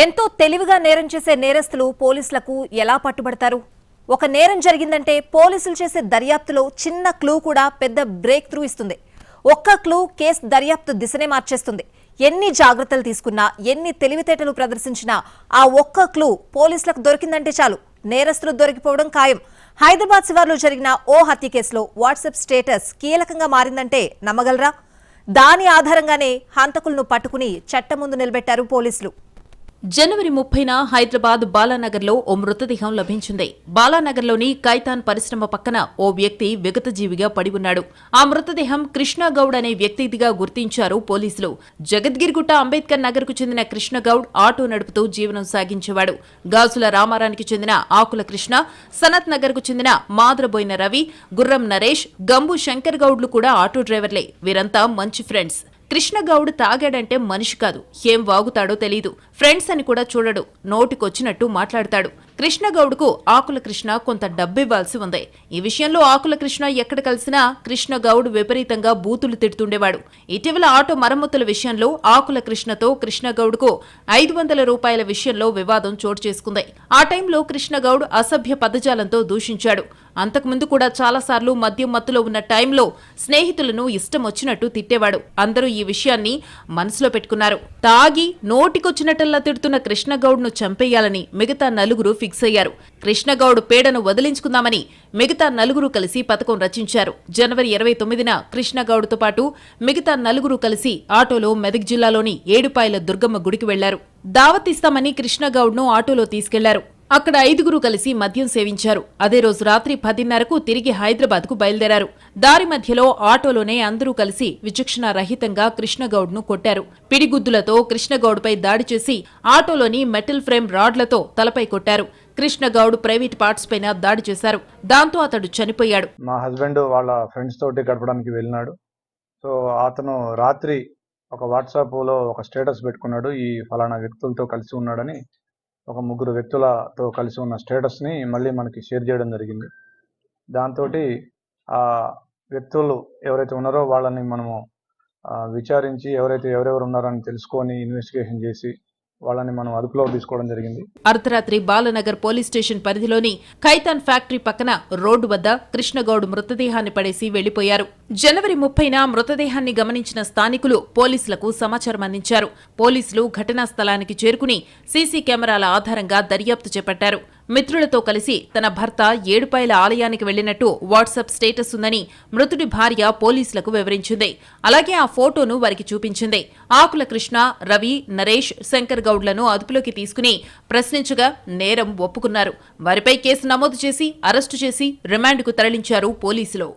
ఎంతో తెలివిగా నేరం చేసే నేరస్తులు పోలీసులకు ఎలా పట్టుబడతారు? ఒక నేరం జరిగిందంటే పోలీసులు చేసే దర్యాప్తులో చిన్న క్లూ కూడా పెద్ద బ్రేక్ త్రూ ఇస్తుంది. ఒక్క క్లూ కేసు దర్యాప్తు దిశనే మార్చేస్తుంది. ఎన్ని జాగ్రత్తలు తీసుకున్నా ఎన్ని తెలివితేటలు ప్రదర్శించినా ఆ ఒక్క క్లూ పోలీసులకు దొరికిందంటే చాలు. నేరస్తులు దొరికిపోవడం ఖాయం. హైదరాబాద్ శివార్లో జరిగిన ఓ హత్య కేసులో వాట్సాప్ స్టేటస్ కీలకంగా మారిందంటే నమ్మగలరా? దాని ఆధారంగానే హంతకులను పట్టుకుని చట్టం ముందు నిలబెట్టారు పోలీసులు. జనవరి ముప్పైన హైదరాబాద్ బాలానగర్లో ఓ మృతదేహం లభించింది. బాలానగర్లోని కైతాన్ పరిశ్రమ పక్కన ఓ వ్యక్తి విగతజీవిగా పడి ఉన్నాడు. ఆ మృతదేహం కృష్ణగౌడ్ అనే వ్యక్తిదిగా గుర్తించారు పోలీసులు. జగద్గిరిగుట్ట అంబేద్కర్ నగర్కు చెందిన కృష్ణగౌడ్ ఆటో నడుపుతూ జీవనం సాగించేవాడు. గాజుల రామారానికి చెందిన ఆకుల కృష్ణ సనత్ నగర్కు చెందిన మాదరబోయిన రవి గుర్రం నరేష్ గంబు శంకర్ గౌడ్లు కూడా ఆటో డ్రైవర్లే. వీరంతా మంచి ఫ్రెండ్స్. కృష్ణగౌడ్ తాగాడంటే మనిషి కాదు. ఏం వాగుతాడో తెలీదు. ఫ్రెండ్స్ అని కూడా చూడడు. నోటికొచ్చినట్టు మాట్లాడతాడు. కృష్ణగౌడ్కు ఆకుల కృష్ణ కొంత డబ్బివ్వాల్సి ఉంది. ఈ విషయంలో ఆకుల కృష్ణ ఎక్కడ కలిసినా కృష్ణగౌడ్ విపరీతంగా బూతులు తిడుతుండేవాడు. ఇటీవల ఆటో మరమ్మతుల విషయంలో ఆకుల కృష్ణతో కృష్ణగౌడ్కు ఐదు వందల రూపాయల విషయంలో వివాదం చోటు చేసుకుంది. ఆ టైంలో కృష్ణగౌడ్ అసభ్య పదజాలంతో దూషించాడు. అంతకుముందు కూడా చాలాసార్లు మద్యం మత్తులో ఉన్న టైంలో స్నేహితులను ఇష్టం వచ్చినట్టు తిట్టేవాడు. అందరూ ఈ విషయాన్ని మనసులో పెట్టుకున్నారు. తాగి నోటికొచ్చినట్టల్లా తిడుతున్న కృష్ణగౌడ్ను చంపేయాలని మిగతా నలుగురు ఫిక్స్ అయ్యారు. కృష్ణగౌడ్ పేడను వదిలించుకుందామని మిగతా నలుగురు కలిసి పథకం రచించారు. జనవరి ఇరవై తొమ్మిదిన కృష్ణగౌడ్తో పాటు మిగతా నలుగురు కలిసి ఆటోలో మెదక్ జిల్లాలోని ఏడుపాయల దుర్గమ్మ గుడికి వెళ్ళారు. దావతిస్తామని కృష్ణగౌడ్ను ఆటోలో తీసుకెళ్ళారు. అక్కడ ఐదుగురు కలిసి మద్యం సేవించారు. అదే రోజు రాత్రి పదిన్నరకు తిరిగి హైదరాబాద్కు బయలుదేరారు. దారి మధ్యలో ఆటోలోనే అందరూ కలిసి విచక్షణ రహితంగా కృష్ణగౌడ్ను కొట్టారు. పిడిగుద్దులతో కృష్ణగౌడ్పై దాడి చేసి ఆటోలోని మెటల్ ఫ్రేమ్ రాడ్లతో తలపై కొట్టారు. కృష్ణగౌడ్ ప్రైవేట్ పార్ట్స్ పైన దాడి చేశారు. దాంతో అతడు చనిపోయాడు. మా హస్బెండ్ వాళ్ళ ఫ్రెండ్స్ తోటి గడపడానికి వెళ్ళినాడు. సో అతను రాత్రి ఒక వాట్సాప్లో ఒక స్టేటస్ పెట్టుకున్నాడు. ఈ ఫలానా వ్యక్తులతో కలిసి ఉన్నాడని ఒక ముగ్గురు వ్యక్తులతో కలిసి ఉన్న స్టేటస్ని మళ్ళీ మనకి షేర్ చేయడం జరిగింది. దాంతో ఆ వ్యక్తులు ఎవరైతే ఉన్నారో వాళ్ళని మనము విచారించి ఎవరైతే ఎవరెవరు ఉన్నారో అని తెలుసుకొని ఇన్వెస్టిగేషన్ చేసి వాళ్ళని మనం అదుపులో తీసుకోవడం జరిగింది. అర్ధరాత్రి బాలనగర్ పోలీస్ స్టేషన్ పరిధిలోని ఖైతాన్ ఫ్యాక్టరీ పక్కన రోడ్డు వద్ద కృష్ణగౌడ్ మృతదేహాన్ని పడేసి వెళ్ళిపోయారు జనవరి ముప్పైన మృతదేహాన్ని గమనించిన స్థానికులు పోలీసులకు సమాచారం అందించారు. పోలీసులు ఘటనా స్థలానికి చేరుకుని సీసీ కెమెరాల ఆధారంగా దర్యాప్తు చేపట్టారు. మిత్రులతో కలిసి తన భర్త ఏడుపాయల ఆలయానికి వెళ్ళినట్టు వాట్సాప్ స్టేటస్ ఉందని మృతుడి భార్య పోలీసులకు వివరించింది. అలాగే ఆ ఫోటోను వారికి చూపించింది. ఆకుల కృష్ణ రవి నరేష్ శంకర్ గౌడ్లను అదుపులోకి తీసుకుని ప్రశ్నించగా నేరం ఒప్పుకున్నారు. వారిపై కేసు నమోదు చేసి అరెస్టు చేసి రిమాండ్కు తరలించారు పోలీసులు.